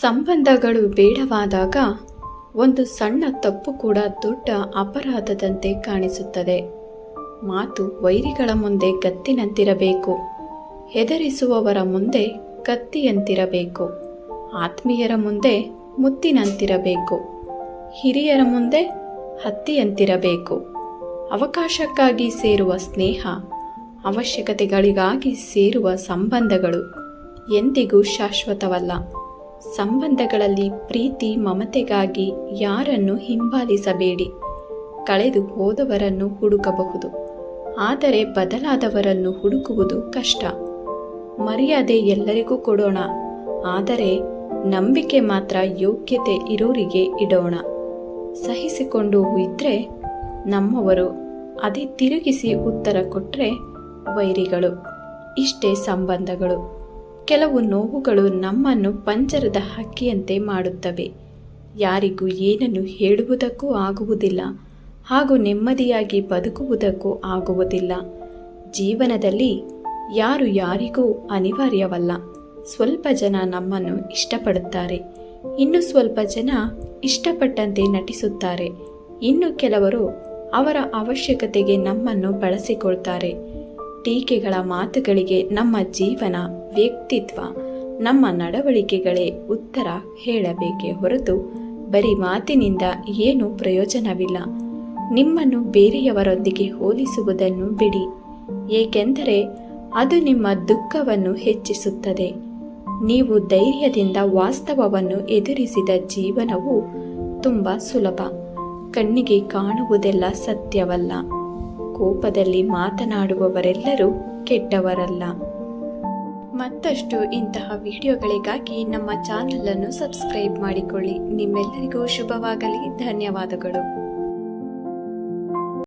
ಸಂಬಂಧಗಳು ಬೇಡವಾದಾಗ ಒಂದು ಸಣ್ಣ ತಪ್ಪು ಕೂಡ ದೊಡ್ಡ ಅಪರಾಧದಂತೆ ಕಾಣಿಸುತ್ತದೆ. ಮಾತು ವೈರಿಗಳ ಮುಂದೆ ಗತ್ತಿನಂತಿರಬೇಕು. ಹೆದರಿಸುವವರ ಮುಂದೆ ಕತ್ತಿಯಂತಿರಬೇಕು ಆತ್ಮೀಯರ ಮುಂದೆ ಮುತ್ತಿನಂತಿರಬೇಕು. ಹಿರಿಯರ ಮುಂದೆ ಹತ್ತಿಯಂತಿರಬೇಕು. ಅವಕಾಶಕ್ಕಾಗಿ ಸೇರುವ ಸ್ನೇಹ, ಅವಶ್ಯಕತೆಗಳಿಗಾಗಿ ಸೇರುವ ಸಂಬಂಧಗಳು ಎಂದಿಗೂ ಶಾಶ್ವತವಲ್ಲ. ಸಂಬಂಧಗಳಲ್ಲಿ ಪ್ರೀತಿ, ಮಮತೆಗಾಗಿ ಯಾರನ್ನು ಹಿಂಬಾಲಿಸಬೇಡಿ. ಕಳೆದು ಹೋದವರನ್ನು ಹುಡುಕಬಹುದು. ಆದರೆ ಬದಲಾದವರನ್ನು ಹುಡುಕುವುದು ಕಷ್ಟ. ಮರ್ಯಾದೆ ಎಲ್ಲರಿಗೂ ಕೊಡೋಣ. ಆದರೆ ನಂಬಿಕೆ ಮಾತ್ರ ಯೋಗ್ಯತೆ ಇರೋರಿಗೆ ಇಡೋಣ. ಸಹಿಸಿಕೊಂಡು ಇದ್ರೆ ನಮ್ಮವರು ಅದೇ ತಿರುಗಿಸಿ ಉತ್ತರ ಕೊಟ್ಟರೆ ವೈರಿಗಳು. ಇಷ್ಟೇ ಸಂಬಂಧಗಳು. ಕೆಲವು ನೋವುಗಳು ನಮ್ಮನ್ನು ಪಂಜರದ ಹಕ್ಕಿಯಂತೆ ಮಾಡುತ್ತವೆ. ಯಾರಿಗೂ ಏನನ್ನು ಹೇಳುವುದಕ್ಕೂ ಆಗುವುದಿಲ್ಲ, ಹಾಗೂ ನೆಮ್ಮದಿಯಾಗಿ ಬದುಕುವುದಕ್ಕೂ ಆಗುವುದಿಲ್ಲ. ಜೀವನದಲ್ಲಿ ಯಾರು ಯಾರಿಗೂ ಅನಿವಾರ್ಯವಲ್ಲ. ಸ್ವಲ್ಪ ಜನ ನಮ್ಮನ್ನು ಇಷ್ಟಪಡುತ್ತಾರೆ. ಇನ್ನು ಸ್ವಲ್ಪ ಜನ ಇಷ್ಟಪಟ್ಟಂತೆ ನಟಿಸುತ್ತಾರೆ. ಇನ್ನು ಕೆಲವರು ಅವರ ಅವಶ್ಯಕತೆಗೆ ನಮ್ಮನ್ನು ಬಳಸಿಕೊಳ್ತಾರೆ. ಟೀಕೆಗಳ ಮಾತುಗಳಿಗೆ ನಮ್ಮ ಜೀವನ ವ್ಯಕ್ತಿತ್ವ, ನಮ್ಮ ನಡವಳಿಕೆಗಳೇ ಉತ್ತರ ಹೇಳಬೇಕೇ ಹೊರತು ಬರೀ ಮಾತಿನಿಂದ ಏನೂ ಪ್ರಯೋಜನವಿಲ್ಲ. ನಿಮ್ಮನ್ನು ಬೇರೆಯವರೊಂದಿಗೆ ಹೋಲಿಸುವುದನ್ನು ಬಿಡಿ. ಏಕೆಂದರೆ ಅದು ನಿಮ್ಮ ದುಃಖವನ್ನು ಹೆಚ್ಚಿಸುತ್ತದೆ. ನೀವು ಧೈರ್ಯದಿಂದ ವಾಸ್ತವವನ್ನು ಎದುರಿಸಿದ ಜೀವನವು ತುಂಬ ಸುಲಭ. ಕಣ್ಣಿಗೆ ಕಾಣುವುದೆಲ್ಲ ಸತ್ಯವಲ್ಲ. ಕೋಪದಲ್ಲಿ ಮಾತನಾಡುವವರೆಲ್ಲರೂ ಕೆಟ್ಟವರಲ್ಲ. ಮತ್ತಷ್ಟು ಇಂತಹ ವಿಡಿಯೋಗಳಿಗಾಗಿ ನಮ್ಮ ಚಾನಲನ್ನು ಸಬ್ಸ್ಕ್ರೈಬ್ ಮಾಡಿಕೊಳ್ಳಿ. ನಿಮ್ಮೆಲ್ಲರಿಗೂ ಶುಭವಾಗಲಿ. ಧನ್ಯವಾದಗಳು.